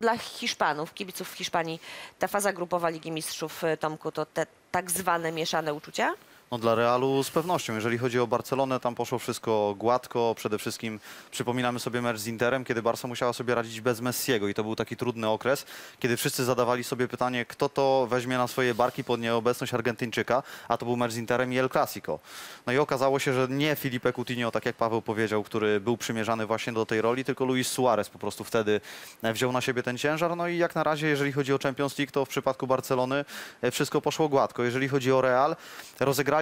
Dla Hiszpanów, kibiców w Hiszpanii, ta faza grupowa Ligi Mistrzów, y, Tomku, to te tak zwane mieszane uczucia? No dla Realu z pewnością. Jeżeli chodzi o Barcelonę, tam poszło wszystko gładko. Przede wszystkim przypominamy sobie mecz z Interem, kiedy Barca musiała sobie radzić bez Messiego i to był taki trudny okres, kiedy wszyscy zadawali sobie pytanie, kto to weźmie na swoje barki pod nieobecność Argentyńczyka, a to był mecz z Interem i El Clasico. No i okazało się, że nie Felipe Coutinho, tak jak Paweł powiedział, który był przymierzany właśnie do tej roli, tylko Luis Suarez po prostu wtedy wziął na siebie ten ciężar. No i jak na razie, jeżeli chodzi o Champions League, to w przypadku Barcelony e, wszystko poszło gładko. Jeżeli chodzi o Real,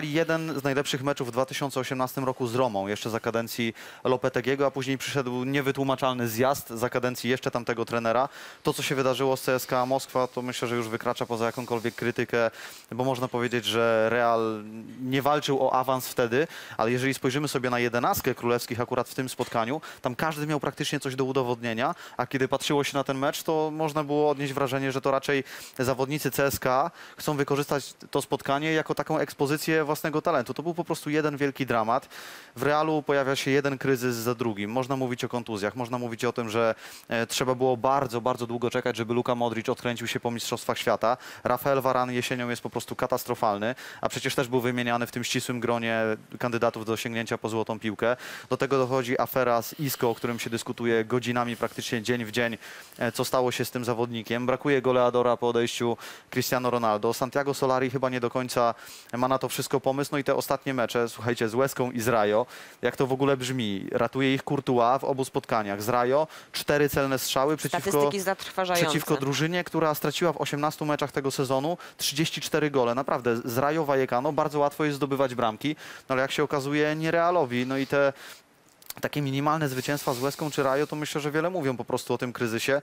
jeden z najlepszych meczów w 2018 roku z Romą, jeszcze za kadencji Lopetegiego, a później przyszedł niewytłumaczalny zjazd za kadencji jeszcze tamtego trenera. To, co się wydarzyło z CSKA Moskwa, to myślę, że już wykracza poza jakąkolwiek krytykę, bo można powiedzieć, że Real nie walczył o awans wtedy, ale jeżeli spojrzymy sobie na jedenastkę królewskich akurat w tym spotkaniu, tam każdy miał praktycznie coś do udowodnienia, a kiedy patrzyło się na ten mecz, to można było odnieść wrażenie, że to raczej zawodnicy CSKA chcą wykorzystać to spotkanie jako taką ekspozycję własnego talentu. To był po prostu jeden wielki dramat. W Realu pojawia się jeden kryzys za drugim. Można mówić o kontuzjach, można mówić o tym, że e, trzeba było bardzo, bardzo długo czekać, żeby Luka Modric odkręcił się po Mistrzostwach Świata. Rafael Varane jesienią jest po prostu katastrofalny, a przecież też był wymieniany w tym ścisłym gronie kandydatów do sięgnięcia po złotą piłkę. Do tego dochodzi afera z Isco, o którym się dyskutuje godzinami, praktycznie dzień w dzień, e, co stało się z tym zawodnikiem. Brakuje goleadora po odejściu Cristiano Ronaldo. Santiago Solari chyba nie do końca ma na to wszystko pomysł. No i te ostatnie mecze, słuchajcie, z Łeską i z Rajo, jak to w ogóle brzmi? Ratuje ich Courtois w obu spotkaniach. Z Rajo cztery celne strzały przeciwko, przeciwko drużynie, która straciła w 18 meczach tego sezonu 34 gole. Naprawdę, z Rajo Vallecano bardzo łatwo jest zdobywać bramki, no ale jak się okazuje, nie Realowi. No i te takie minimalne zwycięstwa z Łeską czy Rajo, to myślę, że wiele mówią po prostu o tym kryzysie.